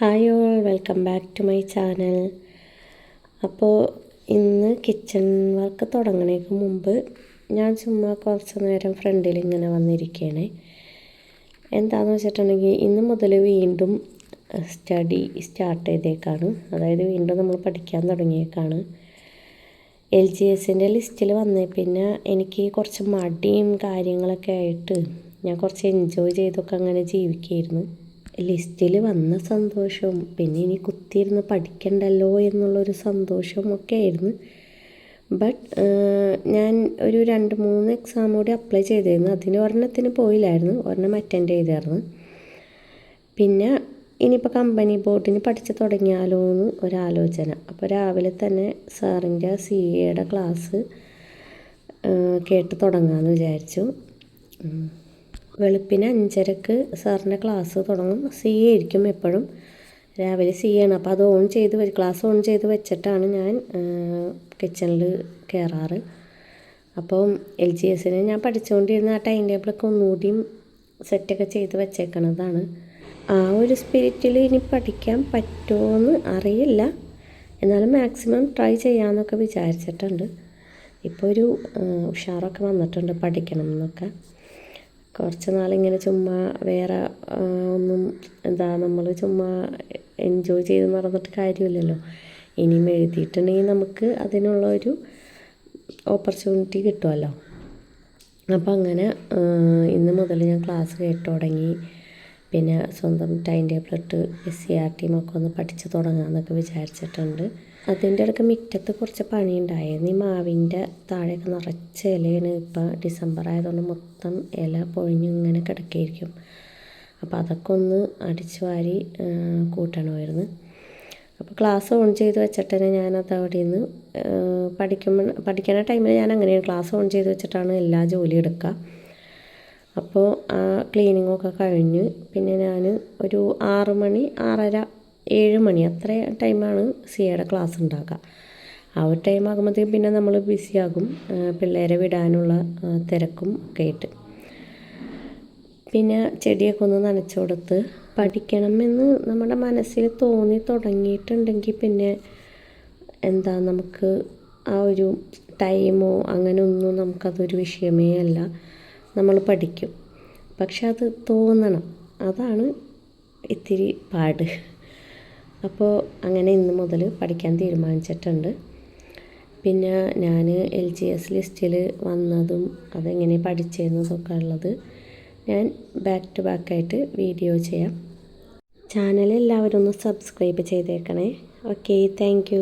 Hi all welcome back to my channel അപ്പോൾ ഇന്ന് kitchen work തുടങ്ങണേക്ക് മുമ്പ് ഞാൻ ചുമ്മാ കുറച്ച് നേരം ഫ്രണ്ടിൽ ഇങ്ങനെ വന്നിരിക്കുകയാണ് എന്താണെന്ന് വെച്ചിട്ടുണ്ടെങ്കിൽ ഇന്ന് മുതൽ വീണ്ടും സ്റ്റഡി സ്റ്റാർട്ട് ചെയ്തേക്കാണ്. അതായത് വീണ്ടും നമ്മൾ പഠിക്കാൻ തുടങ്ങിയേക്കാണ്. എൽ ജി എസിന്റെ ലിസ്റ്റിൽ വന്നേ പിന്നെ എനിക്ക് കുറച്ച് മടിയും കാര്യങ്ങളൊക്കെ ആയിട്ട് ഞാൻ കുറച്ച് എൻജോയ് ചെയ്തൊക്കെ അങ്ങനെ ജീവിക്കുകയായിരുന്നു ലിസ്റ്റിൽ വന്ന സന്തോഷവും പിന്നെ ഇനി കുത്തിയിരുന്ന് പഠിക്കണ്ടല്ലോ എന്നുള്ളൊരു സന്തോഷവും ഒക്കെ ആയിരുന്നു ബട്ട് ഞാൻ ഒരു രണ്ട് മൂന്ന് എക്സാം കൂടി അപ്ലൈ ചെയ്തിരുന്നു. അതിന് ഒരെണ്ണത്തിന് പോയില്ലായിരുന്നു. ഒരെണ്ണം അറ്റൻഡ് ചെയ്തായിരുന്നു. പിന്നെ ഇനിയിപ്പോൾ കമ്പനി ബോർഡിന് പഠിച്ചു തുടങ്ങിയാലോ എന്ന് ഒരാലോചന. അപ്പോൾ രാവിലെ തന്നെ സാറിന്റെ സി എയുടെ ക്ലാസ് കേട്ട് തുടങ്ങാമെന്ന് വിചാരിച്ചു. വെളുപ്പിന് അഞ്ചരക്ക് സാറിന്റെ ക്ലാസ് തുടങ്ങും. സി എ ആയിരിക്കും എപ്പോഴും. രാവിലെ സി ആണ്. അപ്പോൾ അത് ഓൺ ചെയ്ത് ക്ലാസ് ഓൺ ചെയ്ത് വെച്ചിട്ടാണ് ഞാൻ കിച്ചണിൽ കയറാറ് അപ്പം എൽ ജി എസിന് ഞാൻ പഠിച്ചുകൊണ്ടിരുന്ന ആ ടൈം ടേബിളൊക്കെ ഒന്നുകൂടിയും സെറ്റൊക്കെ ചെയ്ത് വെച്ചേക്കണതാണ്. ആ ഒരു സ്പിരിറ്റിൽ ഇനി പഠിക്കാൻ പറ്റുമോയെന്ന് അറിയില്ല. എന്നാലും മാക്സിമം ട്രൈ ചെയ്യാമെന്നൊക്കെ വിചാരിച്ചിട്ടുണ്ട്. ഇപ്പോൾ ഒരു ഉഷാറൊക്കെ വന്നിട്ടുണ്ട് പഠിക്കണം എന്നൊക്കെ. കുറച്ച് നാളിങ്ങനെ ചുമ്മാ വേറെ ഒന്നും എന്താ നമ്മൾ ചുമ്മാ എൻജോയ് ചെയ്ത് നടന്നിട്ട് കാര്യമില്ലല്ലോ. ഇനിയും എഴുതിയിട്ടുണ്ടെങ്കിൽ നമുക്ക് അതിനുള്ള ഒരു ഓപ്പർച്യൂണിറ്റി കിട്ടുമല്ലോ അപ്പം അങ്ങനെ ഇന്ന് മുതൽ ഞാൻ ക്ലാസ് കേട്ട് തുടങ്ങി. പിന്നെ സ്വന്തം ടൈം ടേബിൾ ഇട്ട് എസ് സി ആർ ടീമൊക്കെ ഒന്ന് പഠിച്ച് തുടങ്ങാമെന്നൊക്കെ വിചാരിച്ചിട്ടുണ്ട്. അതിന്റെ ഇടയ്ക്ക് മുറ്റത്ത് കുറച്ച് പണി ഉണ്ടായിരുന്നു ഈ മാവിന്റെ താഴെയൊക്കെ നിറച്ച ഇലയാണ്. ഇപ്പം ഡിസംബർ ആയതുകൊണ്ട് മൊത്തം ഇല പൊഴിഞ്ഞ് ഇങ്ങനെ കിടക്കുകയായിരിക്കും അപ്പോൾ അതൊക്കെ ഒന്ന് അടിച്ചു വാരി കൂട്ടണമായിരുന്നു. അപ്പോൾ ക്ലാസ് ഓൺ ചെയ്ത് വെച്ചിട്ട് തന്നെ ഞാനത് അവിടെ നിന്ന് പഠിക്കുമ്പോൾ പഠിക്കുന്ന ടൈമിൽ ഞാൻ അങ്ങനെയാണ്. ക്ലാസ് ഓൺ ചെയ്ത് വെച്ചിട്ടാണ് എല്ലാ ജോലിയും എടുക്കുക. അപ്പോൾ ആ ക്ലീനിങ്ങൊക്കെ കഴിഞ്ഞ് പിന്നെ ഞാൻ ഒരു ആറ് മണി ആറര ഏഴ് മണി. അത്ര ടൈമാണ് സിയയുടെ ക്ലാസ് ഉണ്ടാക്കുക ആ ഒരു ടൈം ആകുമ്പോഴത്തേക്കും പിന്നെ നമ്മൾ ബിസിയാകും പിള്ളേരെ വിടാനുള്ള തിരക്കും ഒക്കെ ആയിട്ട്. പിന്നെ ചെടിയൊക്കെ ഒന്ന് നനച്ചു കൊടുത്ത് പഠിക്കണമെന്ന് നമ്മുടെ മനസ്സിൽ തോന്നി തുടങ്ങിയിട്ടുണ്ടെങ്കിൽ പിന്നെ എന്താ നമുക്ക് ആ ഒരു ടൈമോ അങ്ങനെ ഒന്നും നമുക്കതൊരു വിഷയമേ അല്ല. നമ്മൾ പഠിക്കും. പക്ഷെ അത് തോന്നണം. അതാണ് ഇത്തിരി പാട്. അപ്പോൾ അങ്ങനെ ഇന്ന് മുതൽ പഠിക്കാൻ തീരുമാനിച്ചിട്ടുണ്ട്. പിന്നെ ഞാൻ എൽ ജി എസ് ലിസ്റ്റിൽ വന്നതും അതെങ്ങനെ പഠിച്ചതെന്നതൊക്കെ ഉള്ളത് ഞാൻ ബാക്ക് ടു ബാക്കായിട്ട് വീഡിയോ ചെയ്യാം. ചാനൽ എല്ലാവരും ഒന്ന് സബ്സ്ക്രൈബ് ചെയ്തേക്കണേ. Okay thank